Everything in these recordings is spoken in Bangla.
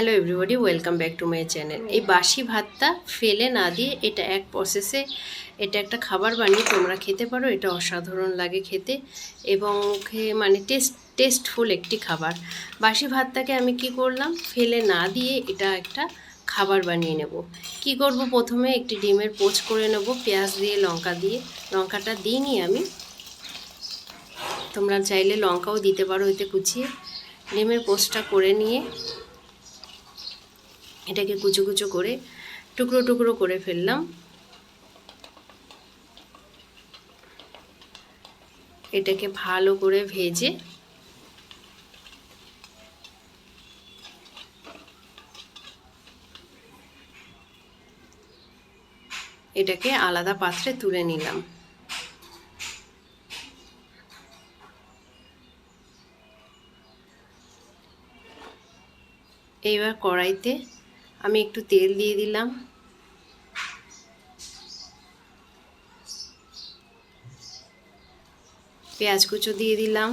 Hello everybody welcome back to my channel এই বাসি ভাতটা ফেলে না দিয়ে এটা এক প্রসেসে এটা একটা খাবার বানিয়ে তোমরা খেতে পারো। এটা অসাধারণ লাগে খেতে এবং খে- মানে টেস্ট টেস্টফুল একটি খাবার। বাসি ভাতটাকে আমি কি করলাম? ফেলে না দিয়ে এটা একটা খাবার বানিয়ে নেব। কি করব? প্রথমে একটি ডিমের পোচ করে নেব, পেঁয়াজ দিয়ে, লঙ্কা দিয়ে। লঙ্কাটা দিইনি আমি তোমরা চাইলে লঙ্কাও দিতে পারো, এতে কুচিয়ে। ডিমের পোস্টটা করে নিয়ে এটাকে কুচো কুচো করে, টুকরো টুকরো করে ফেললাম। এটাকে ভালো করে ভেজে এটাকে আলাদা পাত্রে তুলে নিলাম। এইবার কড়াইতে আমি একটু তেল দিয়ে দিলাম। পেঁয়াজ কুচো দিয়ে দিলাম।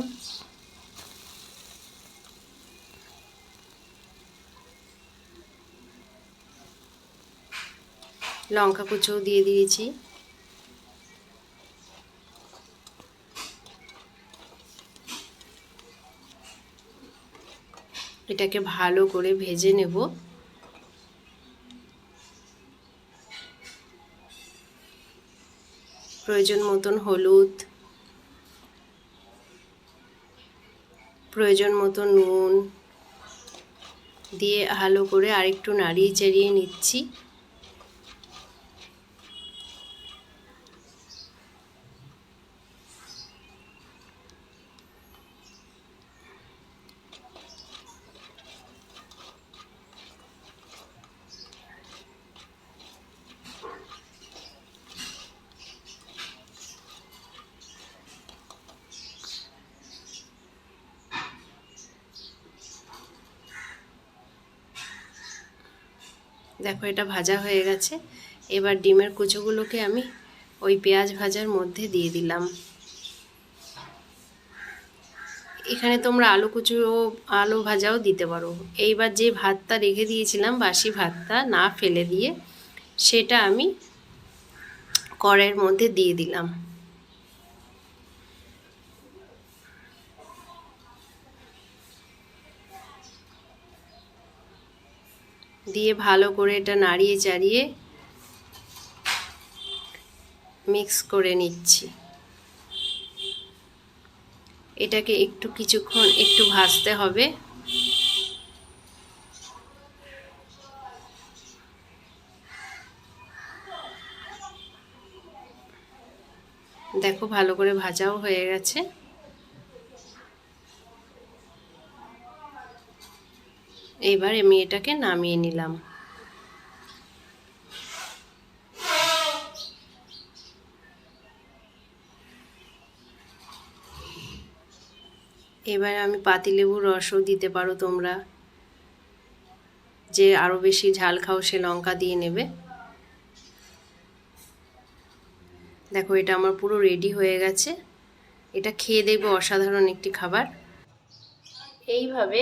লঙ্কা কুচো দিয়ে দিয়েছি। এটাকে ভালো করে ভেজে নেব। প্রয়োজন মতন হলুদ প্রয়োজন মতো নুন দিয়ে ভালো করে আরেকটু নাড়িয়ে চাড়িয়ে নিচ্ছি। দেখো, এটা ভাজা হয়ে গেছে। এবার ডিমের কুচোগুলোকে আমি ওই পেঁয়াজ ভাজার মধ্যে দিয়ে দিলাম। এখানে তোমরা আলু কুচো আলু ভাজাও দিতে পারো। এইবার যে ভাতটা রেখে দিয়েছিলাম, বাসি ভাতটা না ফেলে দিয়ে, সেটা আমি কড়াইয়ের মধ্যে দিয়ে দিলাম। দিয়ে ভালো করে এটা নাড়িয়ে চাড়িয়ে মিক্স করে নিচ্ছি। এটাকে একটু কিছুক্ষণ একটু ভাজতে হবে। দেখো ভালো করে ভাজাও হয়ে গেছে। এবার আমি এটাকে নামিয়ে নিলাম। এবার আমি পাতিলেবুর রসও দিতে পারো তোমরা। যে আরও বেশি ঝাল খাও সে লঙ্কা দিয়ে নেবে। দেখো, এটা আমার পুরো রেডি হয়ে গেছে। এটা খেয়ে দেখবে, অসাধারণ একটি খাবার। এইভাবে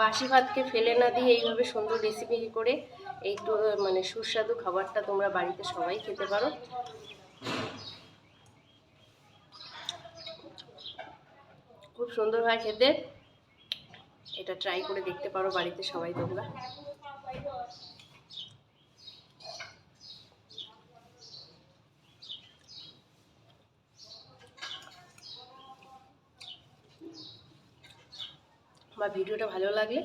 বাসি ভাতকে ফেলে না দিয়ে এইভাবে সুন্দর রেসিপি করে এই তো মানে সুস্বাদু খাবারটা তোমরা বাড়িতে সবাই খেতে পারো। খুব সুন্দর হয় খেতে। এটা ট্রাই করে দেখতে পারো বাড়িতে সবাই তোমরা। আমার ভিডিওটা ভালো লাগলে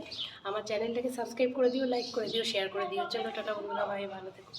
আমার চ্যানেলটাকে সাবস্ক্রাইব করে দিও লাইক করে দিও শেয়ার করে দিও। চলো, টাটা বন্ধুরা ভাই ভালো থেকো।